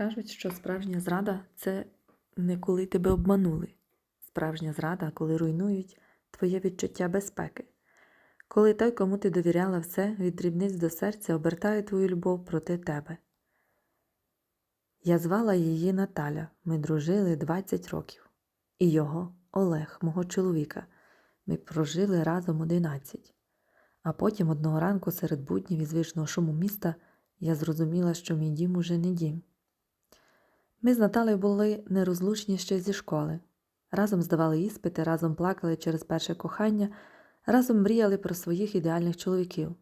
Кажуть, що справжня зрада це не коли тебе обманули. Справжня зрада, коли руйнують твоє відчуття безпеки. Коли той, кому ти довіряла все, від дрібниць до серця обертає твою любов проти тебе. Я звала її Наталя, ми дружили 20 років. І його, Олег, мого чоловіка, ми прожили разом 11. А потім одного ранку серед буднів і звичного шуму міста я зрозуміла, що мій дім уже не дім. Ми з Наталею були нерозлучні ще зі школи. Разом здавали іспити, разом плакали через перше кохання, разом мріяли про своїх ідеальних чоловіків.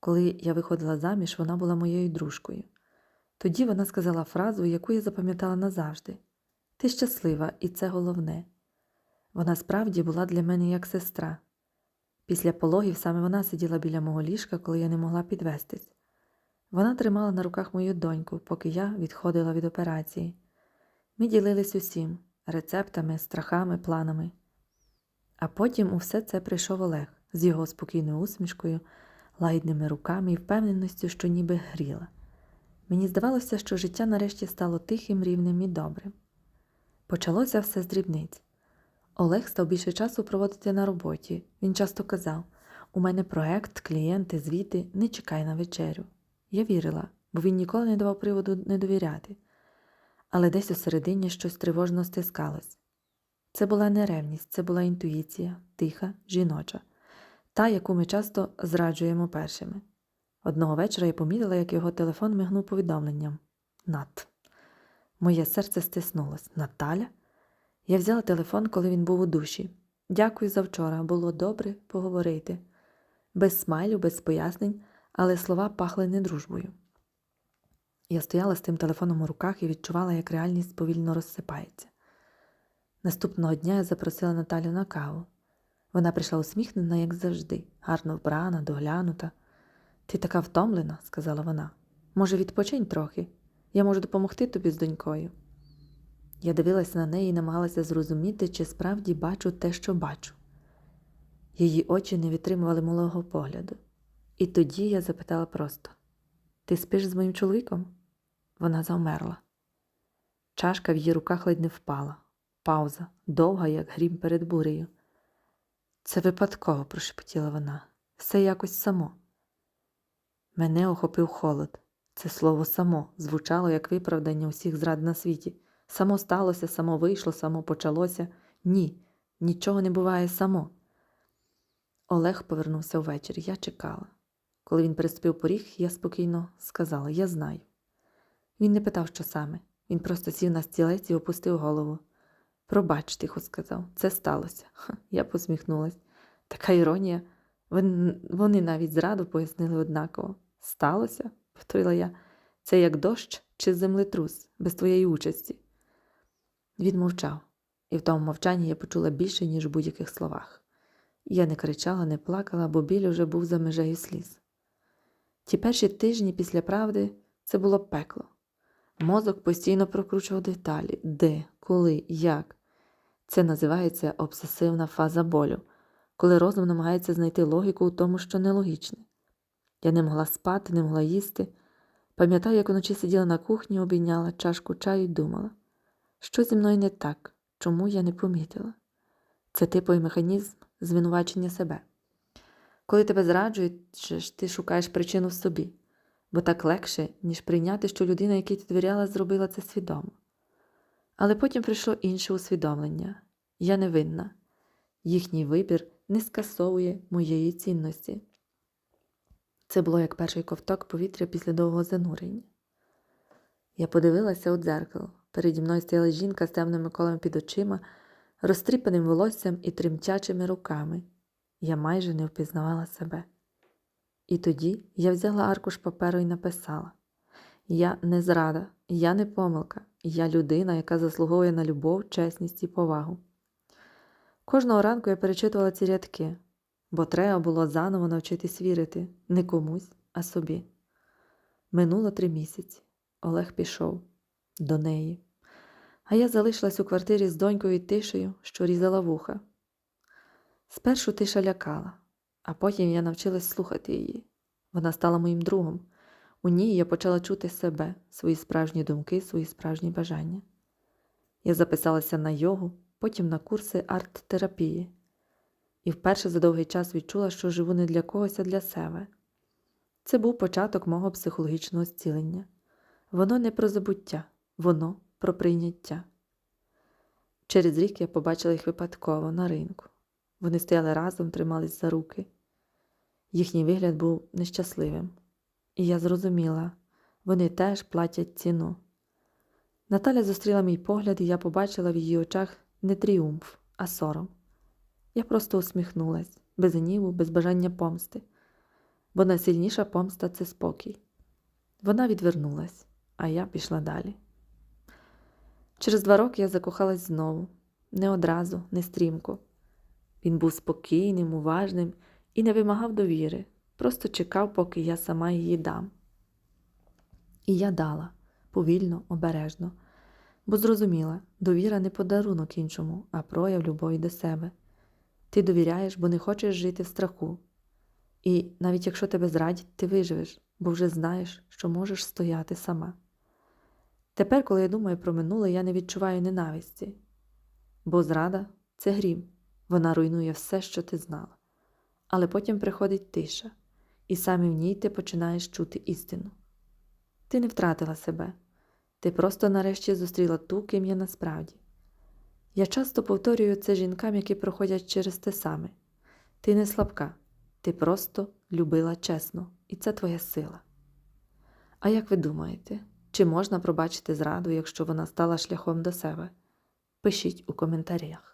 Коли я виходила заміж, вона була моєю дружкою. Тоді вона сказала фразу, яку я запам'ятала назавжди: Ти щаслива, і це головне. Вона справді була для мене як сестра. Після пологів саме вона сиділа біля мого ліжка, коли я не могла підвестись. Вона тримала на руках мою доньку, поки я відходила від операції. Ми ділились усім рецептами, страхами, планами. А потім у все це прийшов Олег з його спокійною усмішкою, лагідними руками і впевненістю, що ніби гріла. Мені здавалося, що життя нарешті стало тихим, рівним і добрим. Почалося все з дрібниць. Олег став більше часу проводити на роботі. Він часто казав: у мене проект, клієнти, звіти, не чекай на вечерю. Я вірила, бо він ніколи не давав приводу не довіряти. Але десь у середині щось тривожно стискалось. Це була не ревність, це була інтуїція, тиха, жіноча, та, яку ми часто зраджуємо першими. Одного вечора я помітила, як його телефон мигнув повідомленням Нат. Моє серце стиснулось. Наталя? Я взяла телефон, коли він був у душі. Дякую за вчора, було добре поговорити. Без смайлю, без пояснень, але слова пахли не дружбою. Я стояла з тим телефоном у руках і відчувала, як реальність повільно розсипається. Наступного дня я запросила Наталю на каву. Вона прийшла усміхнена, як завжди, гарно вбрана, доглянута. Ти така втомлена, сказала вона. Може, відпочинь трохи. Я можу допомогти тобі з донькою. Я дивилася на неї і намагалася зрозуміти, чи справді бачу те, що бачу. Її очі не відтримували малого погляду. І тоді я запитала просто: Ти спиш з моїм чоловіком? Вона завмерла. Чашка в її руках ледь не впала. Пауза, довга, як грім перед бурею. Це випадково, прошепотіла вона. Все якось само. Мене охопив холод. Це слово само звучало як виправдання усіх зрад на світі. Само сталося, само вийшло, само почалося. Ні, нічого не буває само. Олег повернувся ввечері. Я чекала. Коли він переступив поріг, я спокійно сказала: Я знаю. Він не питав, що саме. Він просто сів на стілець і опустив голову. Пробач, тихо сказав, це сталося. Ха, я посміхнулась. Така іронія. Вони, навіть зраду пояснили однаково. Сталося? повторила я. Це як дощ чи землетрус, без твоєї участі. Він мовчав, і в тому мовчанні я почула більше, ніж в будь-яких словах. Я не кричала, не плакала, бо біль уже був за межею сліз. Ті перші тижні після правди це було пекло. Мозок постійно прокручував деталі, де, коли, як. Це називається обсесивна фаза болю, коли розум намагається знайти логіку у тому, що нелогічне. Я не могла спати, не могла їсти. Пам'ятаю, як вночі сиділа на кухні, обійняла чашку чаю і думала, що зі мною не так, чому я не помітила. Це типовий механізм звинувачення себе. Коли тебе зраджують, ти шукаєш причину в собі, бо так легше, ніж прийняти, що людина, якій ти довіряла, зробила це свідомо. Але потім прийшло інше усвідомлення я не винна. Їхній вибір не скасовує моєї цінності. Це було як перший ковток повітря після довгого занурення. Я подивилася у дзеркало. Переді мною стояла жінка з темними колами під очима, розтріпаним волоссям і тремтячими руками. Я майже не впізнавала себе. І тоді я взяла аркуш паперу і написала: Я не зрада, я не помилка, я людина, яка заслуговує на любов, чесність і повагу. Кожного ранку я перечитувала ці рядки, бо треба було заново навчитись вірити не комусь, а собі. Минуло три місяці. Олег пішов до неї, а я залишилась у квартирі з донькою і тишею, що різала вуха. Спершу тиша лякала, а потім я навчилась слухати її. Вона стала моїм другом. У ній я почала чути себе, свої справжні думки, свої справжні бажання. Я записалася на йогу, потім на курси арт-терапії, і вперше за довгий час відчула, що живу не для когось, а для себе. Це був початок мого психологічного зцілення. Воно не про забуття, воно про прийняття. Через рік я побачила їх випадково на ринку. Вони стояли разом, тримались за руки. Їхній вигляд був нещасливим. І я зрозуміла, вони теж платять ціну. Наталя зустріла мій погляд, і я побачила в її очах не тріумф, а сором. Я просто усміхнулась, без гніву, без бажання помсти, бо найсильніша помста це спокій. Вона відвернулась, а я пішла далі. Через два роки я закохалась знову, не одразу, не стрімко. Він був спокійним, уважним і не вимагав довіри, просто чекав, поки я сама її дам. І я дала повільно, обережно, бо зрозуміла, довіра не подарунок іншому, а прояв любові до себе. Ти довіряєш, бо не хочеш жити в страху. І навіть якщо тебе зрадять, ти виживеш, бо вже знаєш, що можеш стояти сама. Тепер, коли я думаю про минуле, я не відчуваю ненависті, бо зрада це грім, вона руйнує все, що ти знала. Але потім приходить тиша, і саме в ній ти починаєш чути істину. Ти не втратила себе, ти просто нарешті зустріла ту, ким є насправді. Я часто повторюю це жінкам, які проходять через те саме. Ти не слабка, ти просто любила чесно, і це твоя сила. А як ви думаєте, чи можна пробачити зраду, якщо вона стала шляхом до себе? Пишіть у коментарях.